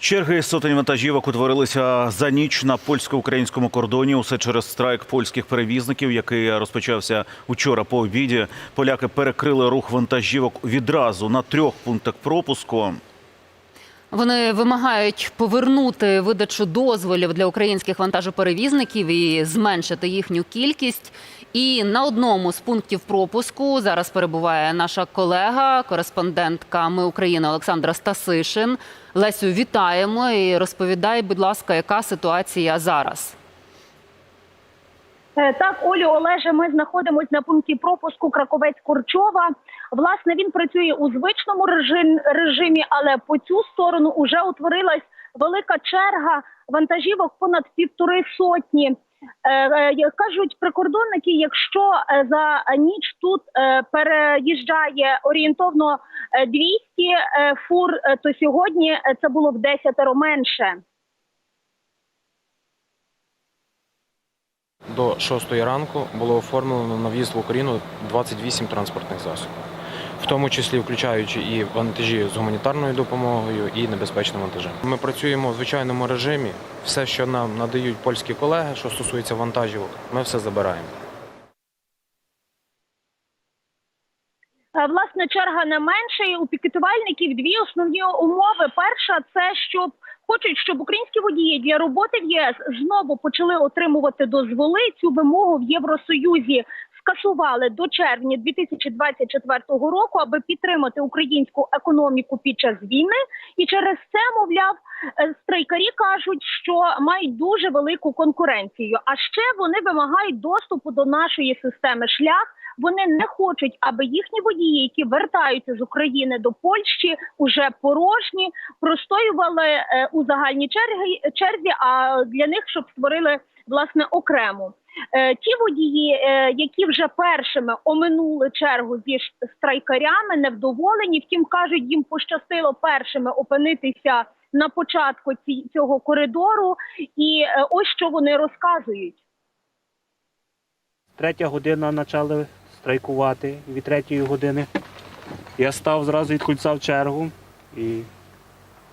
Черги сотень вантажівок утворилися за ніч на польсько-українському кордоні. Усе через страйк польських перевізників, який розпочався учора по обіді. Поляки перекрили рух вантажівок відразу на трьох пунктах пропуску. Вони вимагають повернути видачу дозволів для українських вантажоперевізників і зменшити їхню кількість. І на одному з пунктів пропуску зараз перебуває наша колега, кореспондентка Ми України Олександра Стасишин. Лесю, вітаємо і розповідай, будь ласка, яка ситуація зараз. Е, Так, Олю Олеже, ми знаходимося на пункті пропуску Краковець Корчова. Власне, він працює у звичному режимі, але по цю сторону вже утворилась велика черга вантажівок понад півтори сотні. Е, е, кажуть прикордонники, якщо за ніч тут переїжджає орієнтовно е, 200 е, фур, то сьогодні це було в десятеро менше. До 6 ранку було оформлено на в'їзд в Україну 28 транспортних засобів, в тому числі включаючи і вантажі з гуманітарною допомогою і небезпечним вантажем. Ми працюємо в звичайному режимі. Все, що нам надають польські колеги, що стосується вантажівок, ми все забираємо. Е, Власне, черга не менше. У пікетувальників дві основні умови. Перша це щоб хочуть, щоб українські водії для роботи в ЄС знову почали отримувати дозволи. Цю вимогу в Євросоюзі скасували до червня 2024 року, аби підтримати українську економіку під час війни. І через це, мовляв, е, страйкарі кажуть, що мають дуже велику конкуренцію. А ще вони вимагають доступу до нашої системи шлях. Вони не хочуть, аби їхні водії, які вертаються з України до Польщі, уже порожні, простоювали е, у загальній черзі, черзі, а для них щоб створили власне окрему. Е, ті водії, е, які вже першими оминули чергу зі страйкарями, невдоволені. Втім, кажуть, їм пощастило першими опинитися на початку цього коридору. І е, ось що вони розказують. Третя година почали страйкувати від третьої години. Я став зразу від кольця в чергу і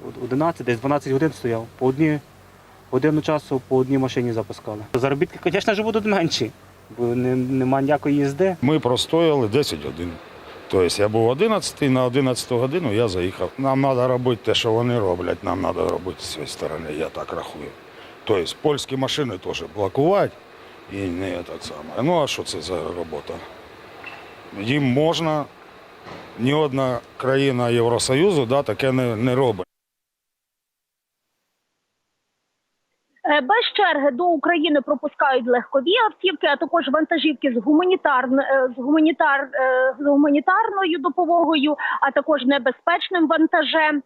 от 11, десь 12 годин стояв. По одній годину часу по одній машині запускали. Заробітки, звісно ж, будуть менші, бо не, нема ніякої їзди. Ми простояли 10 годин. Тобто я був 11 на 11 годину я заїхав. Нам треба робити те, що вони роблять, нам треба робити з цієї сторони, я так рахую. Тобто польські машини теж блокувати і не так само. Ну а що це за робота? Їм можна, ні одна країна Євросоюзу да, таке не, не робить. Без черги до України пропускають легкові автівки, а також вантажівки з гуманітарн е, з гуманітар е, з гуманітарною допомогою, а також небезпечним вантажем.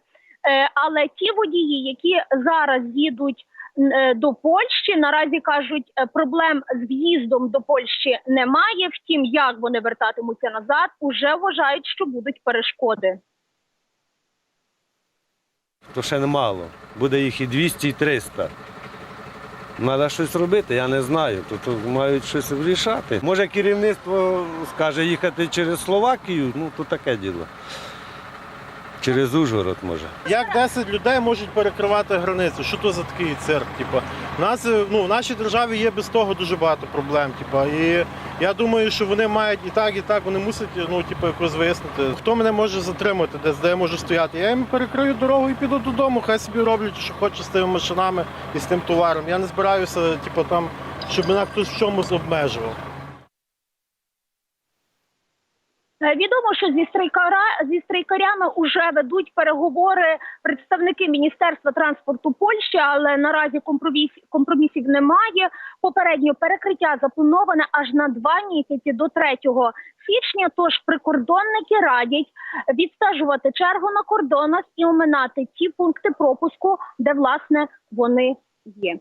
Е, Але ті водії, які зараз їдуть е, до Польщі, наразі кажуть, е, проблем з в'їздом до Польщі немає. Втім, як вони вертатимуться назад, уже вважають, що будуть перешкоди. то ще немало. Буде їх і 200, і 300. Треба щось робити, я не знаю. Тут мають щось вирішати. Може керівництво скаже їхати через Словакію, ну то таке діло. Через Ужгород може. Як 10 людей можуть перекривати границю? Що то за такий цирк? Типа, у нас е, ну, в нашій державі є без того дуже багато проблем. Типа, і я думаю, що вони мають і так, і так, вони мусять ну, типу, якось вияснити. Хто мене може затримати, десь де я можу стояти? Я їм перекрию дорогу і піду додому, хай собі роблять, що хочуть з тими машинами і з тим товаром. Я не збираюся, типу, там, щоб мене хтось в чомусь обмежував. Відомо, що зі страйкара зі страйкарями вже ведуть переговори представники Міністерства транспорту Польщі, але наразі компроміс, компромісів немає. Попередньо перекриття заплановане аж на два місяці до 3 січня. Тож прикордонники радять відстежувати чергу на кордонах і оминати ті пункти пропуску, де власне вони є.